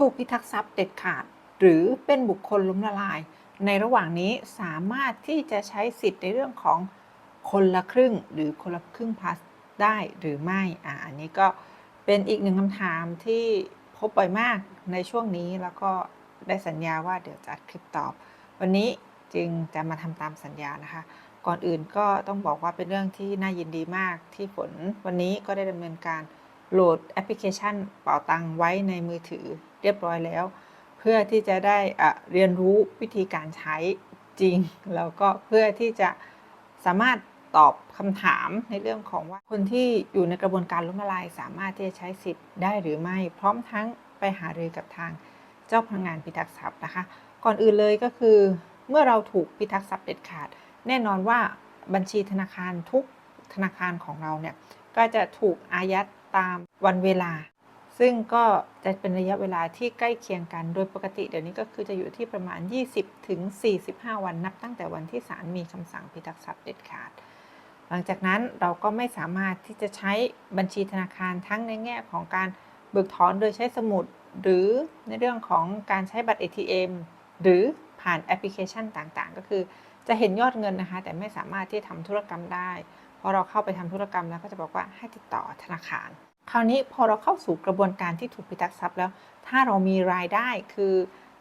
ถูกพิทักษ์ทรัพย์เด็ดขาด หรือเป็นบุคคลล้มละลาย ในระหว่างนี้สามารถที่จะใช้สิทธิ์ในเรื่องของคนละครึ่ง หรือคนละครึ่งพลัสได้หรือไม่อ่าอันนี้ก็เป็นอีกหนึ่งคำถามที่พบบ่อยมากในช่วงนี้แล้วก็ได้สัญญาว่าเดี๋ยวจะอัดคลิปตอบ วันนี้จึงจะมาทำตามสัญญานะคะ ก่อนอื่นก็ต้องบอกว่าเป็นเรื่องที่น่ายินดีมากที่ฝนวันนี้ก็ได้ดำเนินการโหลดแอปพลิเคชันเป๋าตังไว้ในมือถือ เรียบร้อยแล้ว เพื่อที่จะได้เรียนรู้วิธีการใช้จริง แล้วก็เพื่อที่จะสามารถตอบคำถามในเรื่องของว่าคนที่อยู่ในกระบวนการล้มละลาย สามารถที่จะใช้สิทธิ์ได้หรือไม่ พร้อมทั้งไปหารือกับทางเจ้าพนักงานพิทักษ์ทรัพย์นะคะ ก่อนอื่นเลยก็คือ เมื่อเราถูกพิทักษ์ทรัพย์เด็ดขาด แน่นอนว่าบัญชีธนาคารทุกธนาคารของเราเนี่ยก็จะถูกอายัดตามวันเวลา ซึ่งก็จะเป็นระยะเวลาที่ใกล้เคียงกัน โดยปกติเดี๋ยวนี้ก็คือจะอยู่ที่ประมาณ 20ถึง45 วันนับตั้งแต่วันที่ศาลมีคำสั่งพิทักษ์ทรัพย์เด็ดขาด หลังจากนั้นเราก็ไม่สามารถที่จะใช้บัญชีธนาคารทั้งในแง่ของการเบิกถอนโดยใช้สมุด หรือในเรื่องของการใช้บัตร ATM หรือผ่านแอปพลิเคชันต่างๆ ก็คือจะเห็นยอดเงินนะคะ แต่ไม่สามารถที่ทำธุรกรรมได้พอเราเข้าไปทำธุรกรรมแล้วก็จะบอกว่าให้ติดต่อธนาคาร คราวนี้พอเราเข้าสู่กระบวนการที่ถูกพิทักษ์ทรัพย์แล้ว ถ้าเรามีรายได้คือ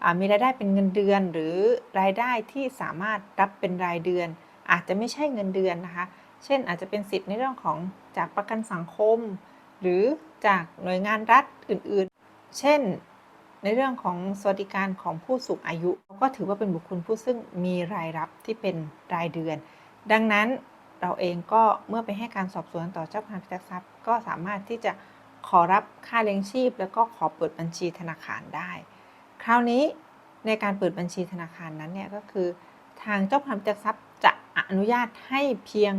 อมีรายได้เป็นเงินเดือน หรือรายได้ที่สามารถรับเป็นรายเดือน อาจจะไม่ใช่เงินเดือนนะคะ เช่นอาจจะเป็นสิทธิ์ในเรื่องของจากประกันสังคม หรือจากหน่วยงานรัฐอื่นๆ เช่นในเรื่องของสวัสดิการของผู้สูงอายุ ก็ถือว่าเป็นบุคคลผู้ซึ่งมีรายรับที่เป็นรายเดือน ดังนั้น เราเองก็เมื่อไปให้การสอบสวนต่อเจ้าพนักงานพิทักษ์ทรัพย์ ก็สามารถที่จะขอรับค่าเลี้ยงชีพ แล้วก็ขอเปิดบัญชีธนาคารได้ คราวนี้ในการเปิดบัญชีธนาคารนั้นเนี่ยก็คือ ทางเจ้าพนักงานพิทักษ์ทรัพย์จะอนุญาตให้เพียง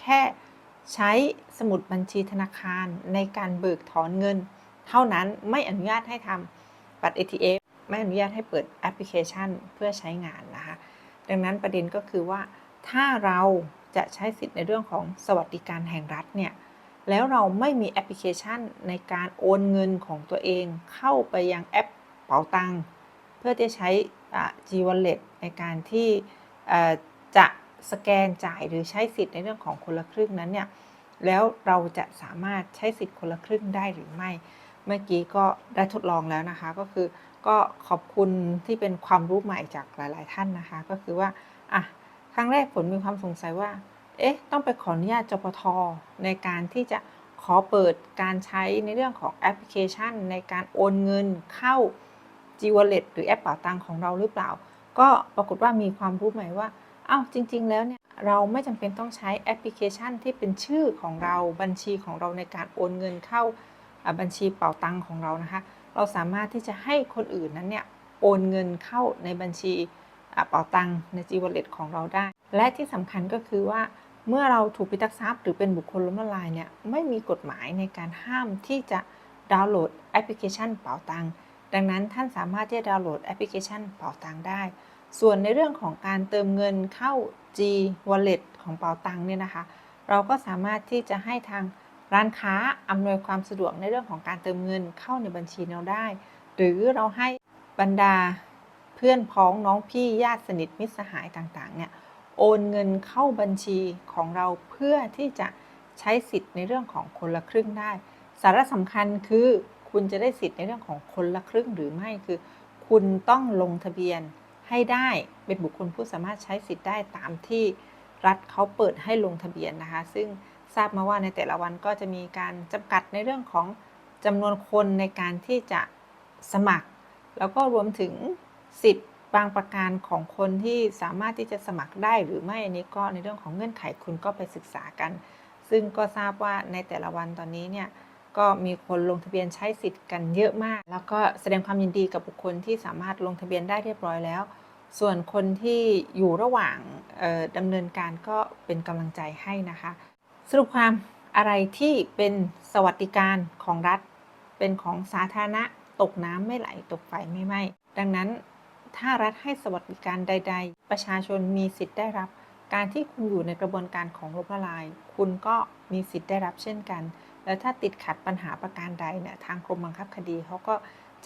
แค่ใช้สมุดบัญชีธนาคารในการเบิกถอนเงิน เท่านั้นไม่อนุญาตให้ทำบัตร ATM ไม่อนุญาตให้เปิดแอปพลิเคชันเพื่อใช้งานนะคะ ดังนั้นประเด็นก็คือว่าถ้าเรา จะใช้สิทธิ์ในเรื่องของสวัสดิการแห่งรัฐเนี่ยแล้วเราไม่มีแอปพลิเคชันในการโอนเงินของตัวเองเข้าไปยังแอปเป๋าตังเพื่อจะใช้ G Wallet ในการที่จะสแกนจ่ายหรือใช้สิทธิ์ในเรื่องของคนละครึ่งนั้นเนี่ยแล้วเราจะสามารถใช้สิทธิ์คนละครึ่งได้หรือไม่ เมื่อกี้ก็ได้ทดลองแล้วนะคะ ก็คือก็ขอบคุณที่เป็นความรู้ใหม่จากหลาย ๆ ท่านนะคะ ก็คือว่าอะ ครั้งแรกฝนมีความสงสัยว่า เอ๊ะ ต้องไปขออนุญาตจปทในการที่จะขอเปิดการใช้ในเรื่องของแอปพลิเคชัน ในการโอนเงินเข้า G Wallet หรือแอปเป๋าตังของเราหรือเปล่า ก็ปรากฏว่ามีความรู้ใหม่ว่าอ้าวจริง ๆ แล้วเนี่ยเราไม่จำเป็นต้องใช้แอปพลิเคชันที่เป็นชื่อของเราบัญชีของเราในการโอนเงินเข้าบัญชีเป๋าตังของเรานะคะ เราสามารถที่จะให้คนอื่นนั้นเนี่ยโอนเงินเข้าในบัญชี เป๋าตังใน G Wallet ของเราได้ และที่สำคัญก็คือว่าเมื่อเราถูกพิทักษ์ทรัพย์หรือเป็นบุคคลล้มละลายเนี่ยไม่มีกฎหมายในการห้ามที่จะดาวน์โหลดแอปพลิเคชันเป๋าตังดังนั้นท่านสามารถที่จะดาวน์โหลดแอปพลิเคชันเป๋าตังได้ ส่วนในเรื่องของการเติมเงินเข้า G Wallet ของเป๋าตังเนี่ยนะคะ เราก็สามารถที่จะให้ทางร้านค้าอำนวยความสะดวกในเรื่องของการเติมเงินเข้าในบัญชีเราได้ หรือเราให้บรรดา เพื่อนพ้องน้องพี่ญาติสนิทมิตรสหายต่างๆเนี่ยโอนเงินเข้าบัญชีของเราเพื่อที่จะใช้สิทธิ์ในเรื่องของคนละครึ่งได้ สาระสำคัญคือคุณจะได้สิทธิ์ในเรื่องของคนละครึ่งหรือไม่คือ คุณต้องลงทะเบียนให้ได้เป็นบุคคลผู้สามารถใช้สิทธิ์ได้ตามที่รัฐเขาเปิดให้ลงทะเบียนนะคะ ซึ่งทราบมาว่าในแต่ละวันก็จะมีการจำกัดในเรื่องของจำนวนคนในการที่จะสมัคร แล้วก็รวมถึง สิทธิ์บางประการของคนที่สามารถที่จะสมัครได้หรือไม่อันนี้ก็ในเรื่องของเงื่อนไขคุณก็ไปศึกษากัน ซึ่งก็ทราบว่าในแต่ละวันตอนนี้เนี่ยก็มีคนลงทะเบียนใช้สิทธิ์กันเยอะมาก แล้วก็แสดงความยินดีกับบุคคลที่สามารถลงทะเบียนได้เรียบร้อยแล้ว ส่วนคนที่อยู่ระหว่างดำเนินการก็เป็นกำลังใจให้นะคะ สรุปความอะไรที่เป็นสวัสดิการของรัฐ เป็นของสาธารณะตกน้ำไม่ไหลตกไฟไม่ไหม้ดังนั้น ถ้ารัฐให้สวัสดิการใด ๆ ประชาชนมีสิทธิ์ได้รับ การที่คุณอยู่ในกระบวนการของล้มละลาย คุณก็มีสิทธิ์ได้รับเช่นกัน แล้วถ้าติดขัดปัญหาประการใดเนี่ยทางกรมบังคับคดีเขาก็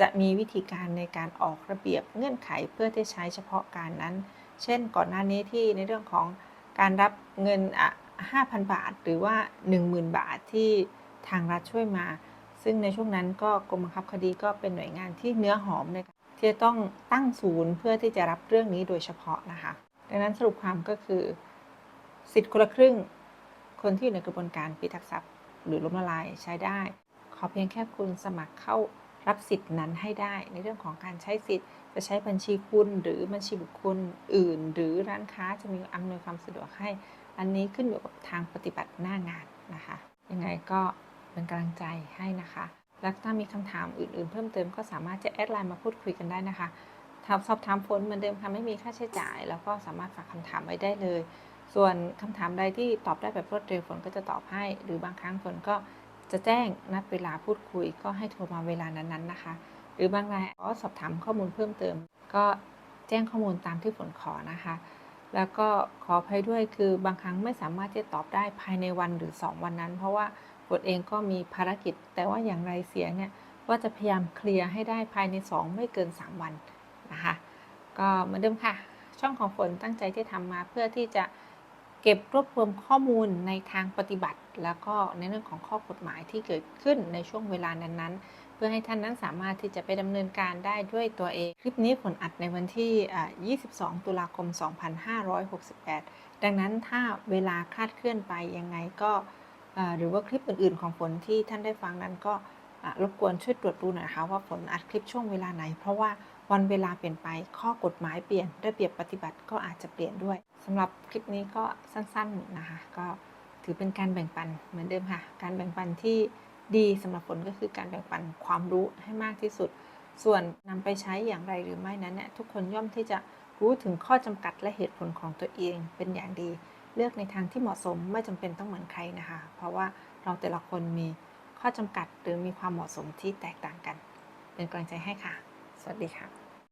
จะมีวิธีการในการออกระเบียบเงื่อนไขเพื่อที่ใช้เฉพาะการนั้น เช่น ก่อนหน้านี้ที่ในเรื่องของการรับเงินอะ5,000 บาท หรือว่า 10,000 บาทที่ทางรัฐช่วยมา ซึ่งในช่วงนั้นก็กรมบังคับคดีก็เป็นหน่วยงานที่เนื้อหอมในการ ที่จะต้องตั้งศูนย์เพื่อที่จะรับเรื่องนี้โดยเฉพาะนะคะ ดังนั้นสรุปความก็คือสิทธิ์คนละครึ่ง คนที่อยู่ในกระบวนการพิทักษ์ทรัพย์หรือล้มละลายใช้ได้ ขอเพียงแค่คุณสมัครเข้ารับสิทธิ์นั้นให้ได้ ในเรื่องของการใช้สิทธิ์จะใช้บัญชีคุณหรือบัญชีบุคคลอื่น หรือร้านค้าจะมีอำนวยความสะดวกให้ อันนี้ขึ้นอยู่กับทางปฏิบัติหน้างานนะคะ ยังไงก็เป็นกำลังใจให้นะคะ และถ้ามีคำถามอื่นๆ เพิ่มเติมก็สามารถจะแอดไลน์มาพูดคุยกันได้นะคะถามสอบถามผลเหมือนเดิมค่ะไม่มีค่าใช้จ่าย แล้วก็สามารถฝากคำถามไว้ได้เลย ส่วนคำถามใดที่ตอบได้แบบรวดเร็วฝนก็จะตอบให้ หรือบางครั้งฝนก็จะแจ้งนัดเวลาพูดคุย ก็ให้โทรมาเวลานั้นๆนะคะ หรือบางรายก็สอบถามข้อมูลเพิ่มเติม ก็แจ้งข้อมูลตามที่ฝนขอนะคะ แล้วก็ขออภัยด้วยคือบางครั้งไม่สามารถจะตอบได้ภายในวันหรือ 2 วันนั้น เพราะว่า ฝนเองก็มีภารกิจ แต่ว่าอย่างไรเสียเนี่ยว่าจะพยายามเคลียร์ให้ได้ภายใน 2 ไม่เกิน 3 วันนะคะก็เหมือนเดิมค่ะ ช่องของฝนตั้งใจที่ทำมาเพื่อที่จะเก็บรวบรวมข้อมูลในทางปฏิบัติ แล้วก็ในเรื่องของข้อกฎหมายที่เกิดขึ้นในช่วงเวลานั้นๆ เพื่อให้ท่านนั้นสามารถที่จะไปดำเนินการได้ด้วยตัวเอง คลิปนี้ฝนอัดในวันที่ 22 ตุลาคม 2568 ดังนั้นถ้าเวลาคลาดเคลื่อนไปยังไงก็ หรือว่าคลิปอื่นๆของฝนที่ท่านได้ฟังนั้นก็รบกวนช่วยตรวจดูหน่อยนะคะว่าฝนอัดคลิปช่วงเวลาไหน เพราะว่าวันเวลาเปลี่ยนไปข้อกฎหมายเปลี่ยนระเบียบปฏิบัติก็อาจจะเปลี่ยนด้วยสำหรับคลิปนี้ก็สั้นๆนะคะ ก็ถือเป็นการแบ่งปันเหมือนเดิมค่ะ การแบ่งปันที่ดีสำหรับฝนก็คือการแบ่งปันความรู้ให้มากที่สุด ส่วนนำไปใช้อย่างไรหรือไม่นั้นเนี่ยทุกคนย่อมที่จะรู้ถึงข้อจำกัดและเหตุผลของตัวเองเป็นอย่างดี เลือกในทางที่เหมาะสมไม่จำเป็นต้องเหมือนใครนะคะ เพราะว่าเราแต่ละคนมีข้อจำกัดหรือมีความเหมาะสมที่แตกต่างกัน เป็นกำลังใจให้ค่ะ สวัสดีค่ะ